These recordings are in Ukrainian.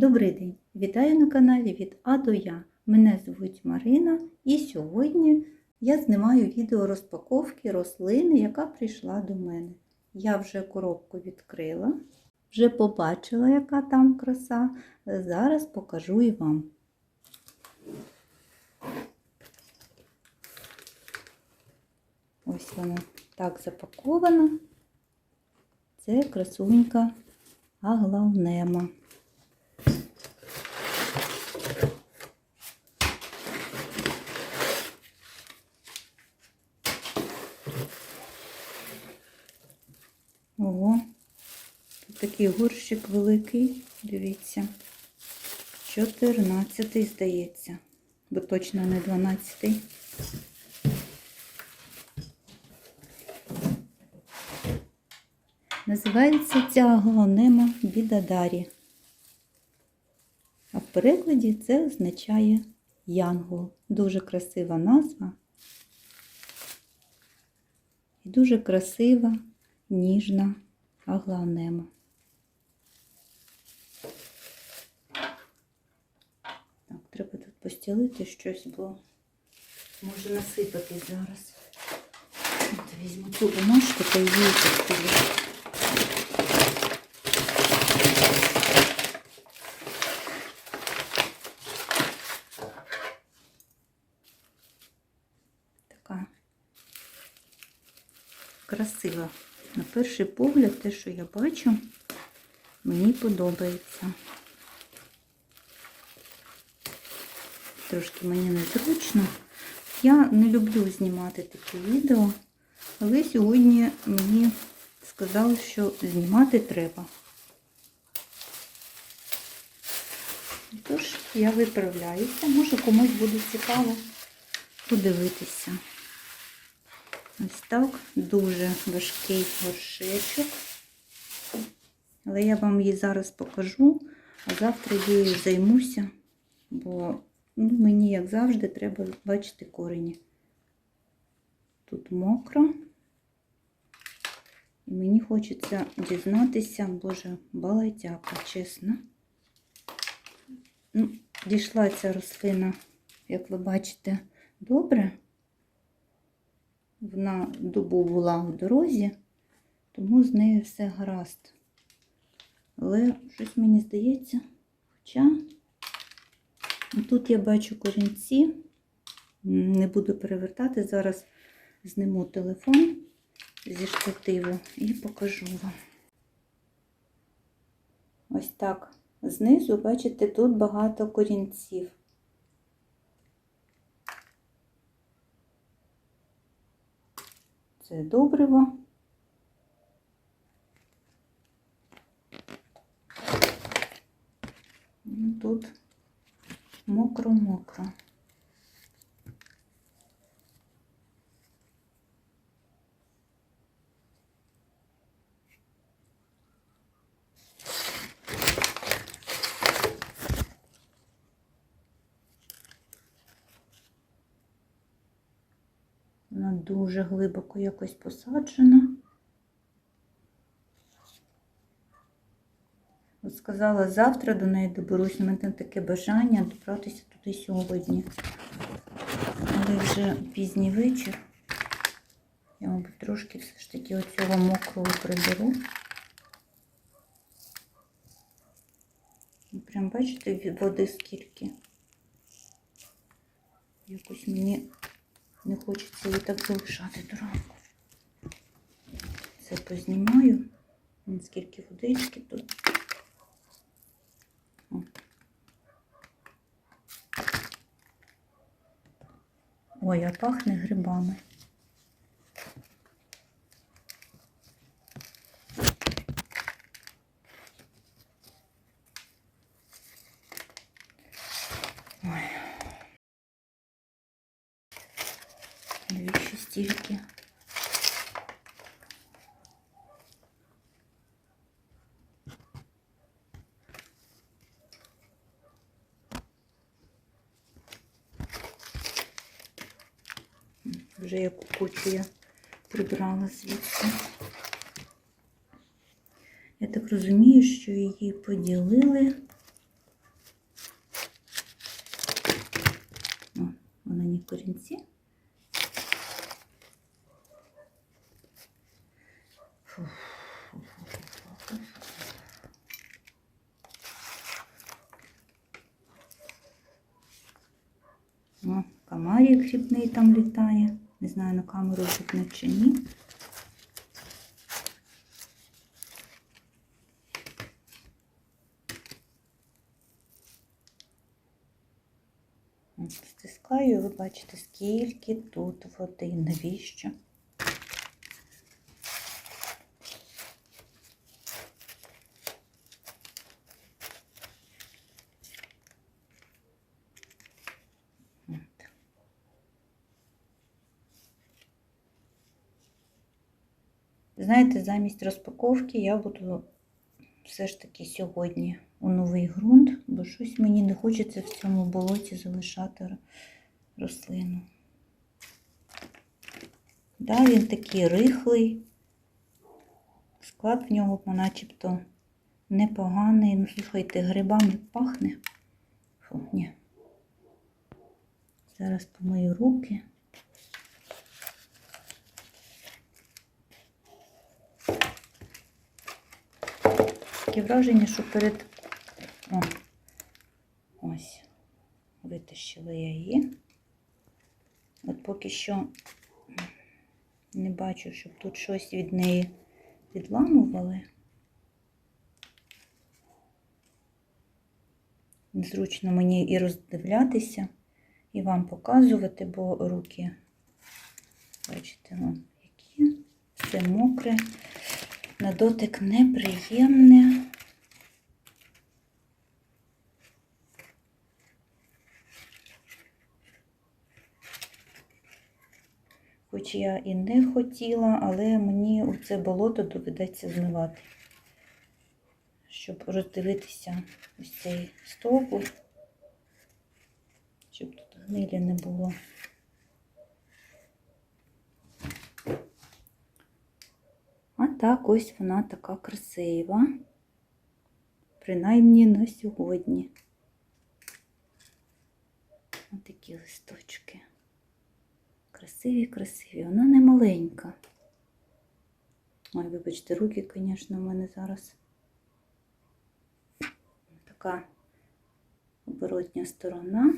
Добрий день! Вітаю на каналі від А до Я. Мене звуть Марина і сьогодні я знімаю відео розпаковки рослини, яка прийшла до мене. Я вже коробку відкрила, вже побачила, яка там краса. Зараз покажу і вам. Ось вона так запакована. Це красунька аглаунема. Ого, тут такий горщик великий, дивіться. 14 здається, бо точно не 12. Називається ця аглонема бідадарі. А в перекладі це означає янгол. Дуже красива назва. І дуже красива, ніжна аглонема. Так, треба тут постілити щось, бо може насипати зараз. От візьму цю бумажку та її постілю. Така красива. На перший погляд, те, що я бачу, мені подобається. Трошки мені незручно. Я не люблю знімати такі відео, але сьогодні мені сказали, що знімати треба. Тож, я виправляюся, може комусь буде цікаво подивитися. Ось так, дуже важкий горшечок. Але я вам її зараз покажу, а завтра її займуся, бо ну, мені, як завжди, треба бачити корені. Тут мокро. І мені хочеться дізнатися, боже, балатяка, чесно. Ну, Дійшла ця рослина, як ви бачите, добре. Вона добу була в дорозі, тому з нею все гаразд. Але щось мені здається, хоча тут я бачу корінці, не буду перевертати, зараз зниму телефон зі штативу і покажу вам. Ось так. Знизу, бачите, тут багато корінців. Це добриво. Тут мокро-мокро. Вона дуже глибоко якось посаджена. От сказала, завтра до неї доберусь, у мене таке бажання добратися туди сьогодні. Але вже пізній вечір. Я, мабуть, трошки все ж таки оцього мокрого приберу. Прям бачите, води скільки. Якось мені не хочеться її так залишати до ранку. Це познімаю. Скільки водички тут. Ой, а пахне грибами. Ой. Навіщо стільки? що я прибрала звідси. Я так розумію, що її поділили. О, вона не в корінці. Фу. О, комарик хрібний там літає. Не знаю, на камеру видно чи ні. Стискаю, і ви бачите, скільки тут води, навіщо? Знаєте, замість розпаковки я буду все ж таки сьогодні у новий ґрунт, бо щось мені не хочеться в цьому болоті залишати рослину. Да, він такий рихлий, склад в нього начебто непоганий. Ну, слухайте, грибами пахне. Фу, ні. Зараз помию руки. Таке враження, що перед. О, ось, витащила я її. От поки що не бачу, щоб тут щось від неї відламували. Незручно мені і роздивлятися, і вам показувати, бо руки, бачите, вон які, все мокре. На дотик неприємне. Хоч я і не хотіла, але мені у це болото доведеться змивати, щоб роздивитися ось цей стовбур, щоб тут гнилі не було. Так ось вона така красива. Принаймні на сьогодні. Ось такі листочки. Красиві, красиві. Вона не маленька. Ой, вибачте, руки, звісно, в мене зараз така оборотня сторона.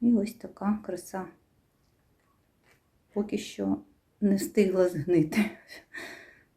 І ось така краса. Поки що не встигла згнити.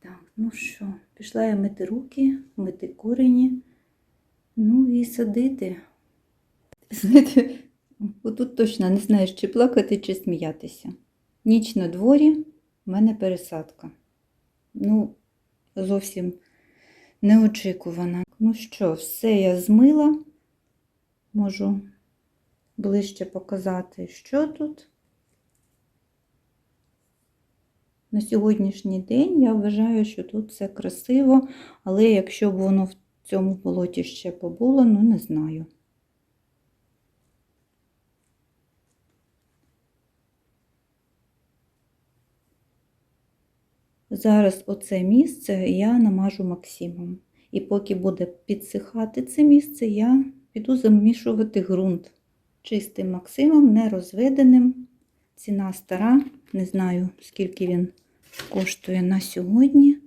Так, ну що, пішла я мити руки, мити корені, ну і садити. Знаєте, отут точно не знаєш, чи плакати, чи сміятися. Ніч на дворі, в мене пересадка. Ну, зовсім неочікувана. Ну що, все я змила. Можу ближче показати, що тут. На сьогоднішній день я вважаю, що тут все красиво, але якщо б воно в цьому болоті ще побуло, ну не знаю. Зараз оце місце я намажу максимум. І поки буде підсихати це місце, я піду замішувати ґрунт чистим максимом, не розведеним. Ціна стара, не знаю, скільки він коштує на сьогодні.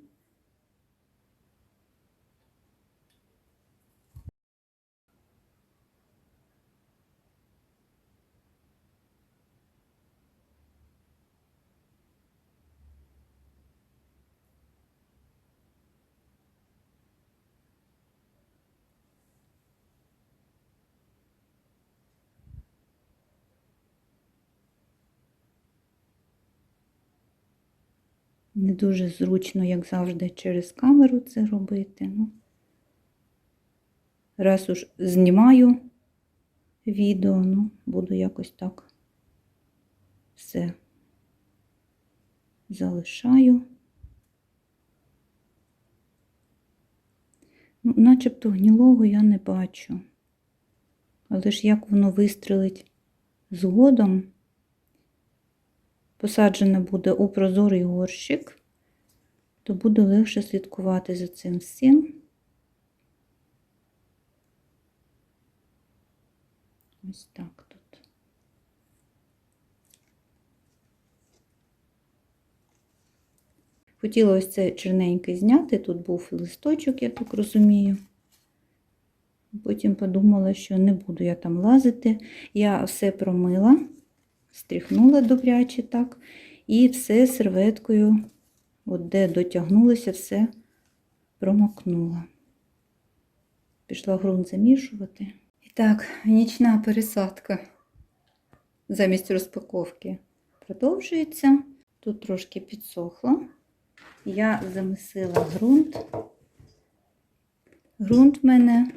Не дуже зручно, як завжди, через камеру це робити. Ну, раз уж знімаю відео, ну, буду якось так все залишаю. Ну, начебто гнілого я не бачу. Але ж як воно вистрелить згодом, посаджена буде у прозорий горщик, то буде легше слідкувати за цим всім. Ось так тут. Хотіла ось це черненьке зняти, тут був листочок, я так розумію. Потім подумала, що не буду я там лазити. Я все промила стріхнула добряче так, і все серветкою, от де дотягнулося, все промокнула. Пішла ґрунт замішувати. І так, нічна пересадка замість розпаковки продовжується. Тут трошки підсохло. Я замісила ґрунт. Ґрунт в мене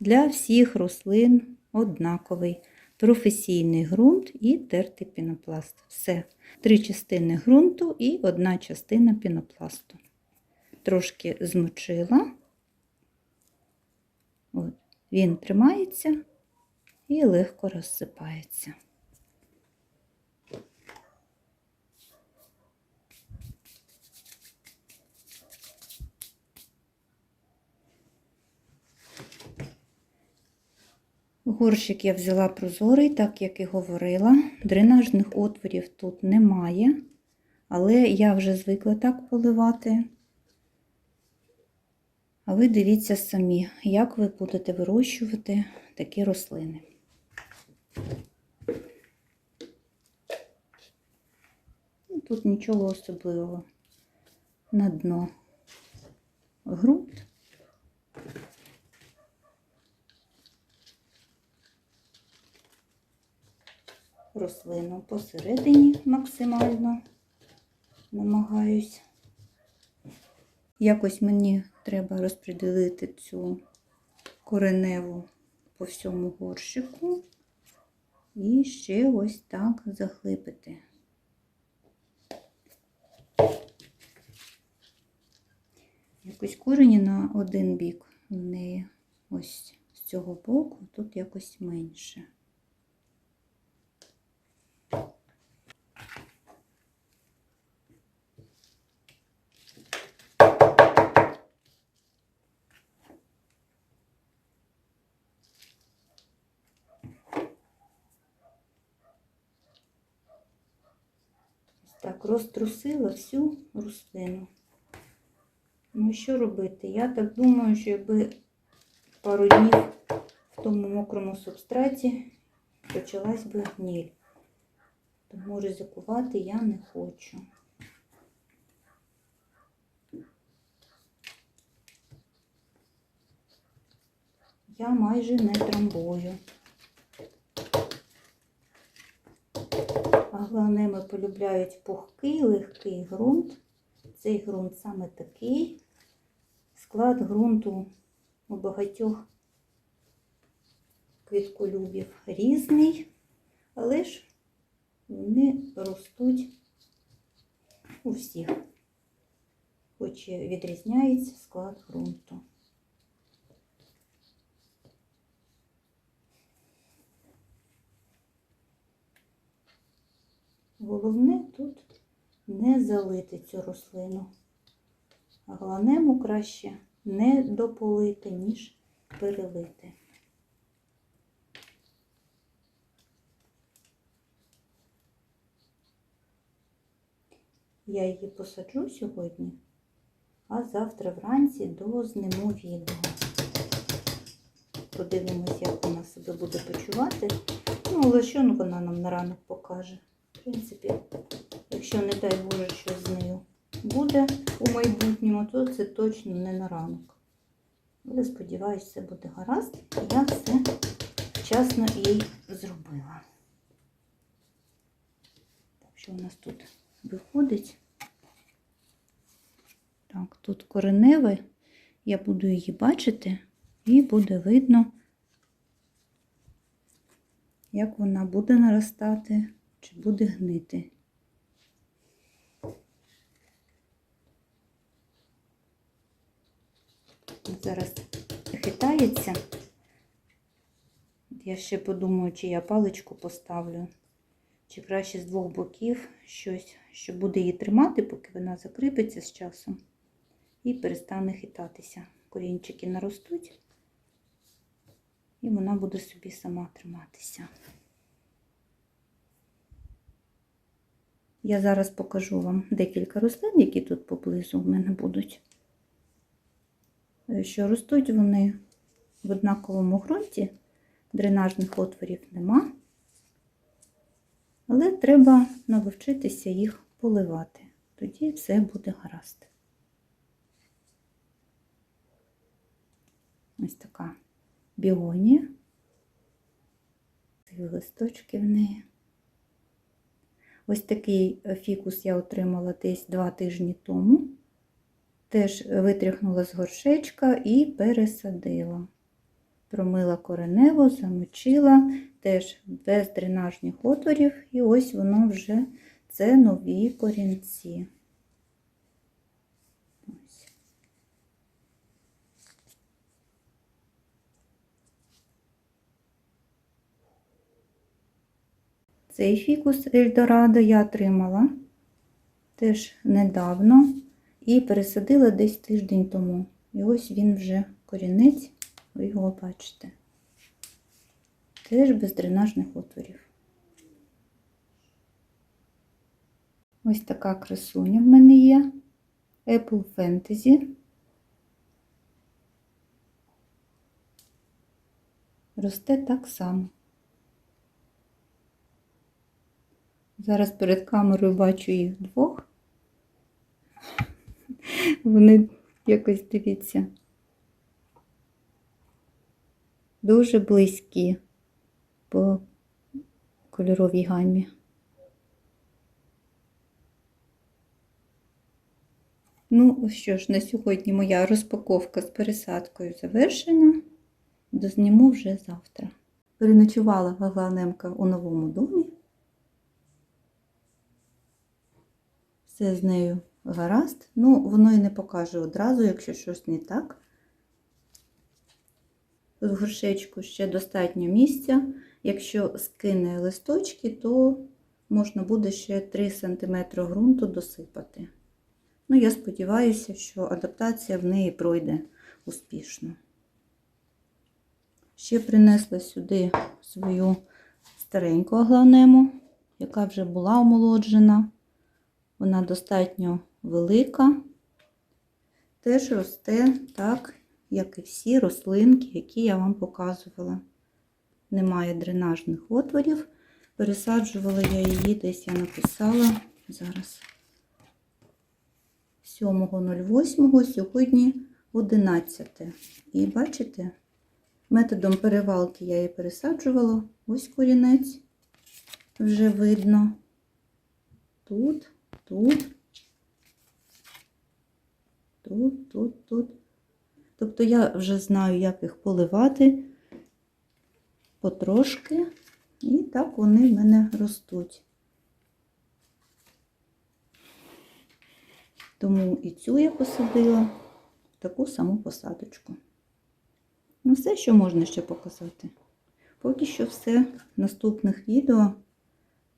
для всіх рослин однаковий. Професійний ґрунт і тертий пінопласт. Все. Три частини ґрунту і одна частина пінопласту. Трошки змочила. От. Він тримається і легко розсипається. Горщик я взяла прозорий, так як і говорила. Дренажних отворів тут немає, але я вже звикла так поливати. А ви дивіться самі, як ви будете вирощувати такі рослини. Тут нічого особливого. На дно ґрунт. Рослину посередині максимально намагаюсь. Якось мені треба розподілити цю кореневу по всьому горщику і ще ось так заглибити. Якось корені на один бік в неї ось з цього боку, тут якось менше. Так, розтрусила всю рослину. Ну, що робити? Я так думаю, що якби пару днів в тому мокрому субстраті почалась би гніль. Тому ризикувати я не хочу. Я майже не трамбую. Агланеми полюбляють пухкий, легкий ґрунт. Цей ґрунт саме такий. Склад ґрунту у багатьох квітколюбів різний, але ж вони ростуть у всіх, хоч і відрізняється склад ґрунту. Головне тут не залити цю рослину. Гланему краще не дополити, ніж перелити. Я її посаджу сьогодні, а завтра вранці дозніму відео. Подивимось, як вона себе буде почувати. Ну, що вона нам на ранок покаже. Принципі, якщо не дай Боже, що з нею буде у майбутньому, то це точно не на ранок. Але сподіваюся, все буде гаразд. Я все вчасно їй зробила. Так, що у нас тут виходить? Так, тут кореневе, я буду її бачити, і буде видно, як вона буде наростати, чи буде гнити. Зараз хитається. Я ще подумаю, чи я паличку поставлю, чи краще з двох боків щось, що буде її тримати, поки вона закріпиться з часом і перестане хитатися. Корінчики наростуть, і вона буде собі сама триматися. Я зараз покажу вам декілька рослин, які тут поблизу в мене будуть. Е, Що ростуть вони в однаковому ґрунті, дренажних отворів нема, але треба навчитися їх поливати. Тоді все буде гаразд. Ось така біонія. Ці листочки в неї. Ось такий фікус я отримала десь два тижні тому. Теж витряхнула з горшечка і пересадила. Промила коренево, замочила, теж без дренажних отворів, і ось воно вже це нові корінці. Цей фікус Ельдорадо я отримала теж недавно і пересадила десь тиждень тому. І ось він вже корінець, ви його бачите. Теж без дренажних отворів. Ось така красуня в мене є. Apple Fantasy. Росте так само. Зараз перед камерою бачу їх двох. Вони якось дивіться. Дуже близькі по кольоровій гамі. Ну, що ж, на сьогодні моя розпаковка з пересадкою завершена. Дозніму вже завтра. Переночувала Гагланемка у новому домі. Все з нею гаразд. Ну, воно і не покаже одразу, якщо щось не так. В горшечку ще достатньо місця. Якщо скине листочки, то можна буде ще 3 см ґрунту досипати. Ну, я сподіваюся, що адаптація в неї пройде успішно. Ще принесла сюди свою стареньку агланему, яка вже була омолоджена. Вона достатньо велика, теж росте так, як і всі рослинки, які я вам показувала. Немає дренажних отворів. Пересаджувала я її, десь я написала зараз 7.08, сьогодні 11. І бачите, методом перевалки я її пересаджувала. Ось корінець вже видно. Тут, тут, тут, тут, тут. Тобто я вже знаю, як їх поливати потрошки, і так вони в мене ростуть. Тому і цю я посадила в таку саму посадочку. Ну, все, що можна ще показати. Поки що все в наступних відео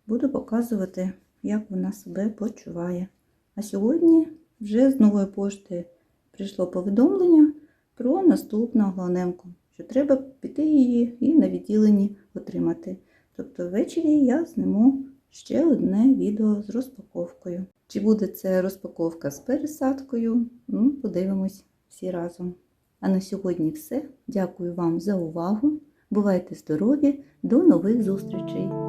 буду показувати, як вона себе почуває. А сьогодні вже з нової пошти прийшло повідомлення про наступну гланемку, що треба піти її і на відділенні отримати. Тобто ввечері я зніму ще одне відео з розпаковкою. Чи буде це розпаковка з пересадкою? Ну, подивимось всі разом. А на сьогодні все. Дякую вам за увагу. Бувайте здорові! До нових зустрічей!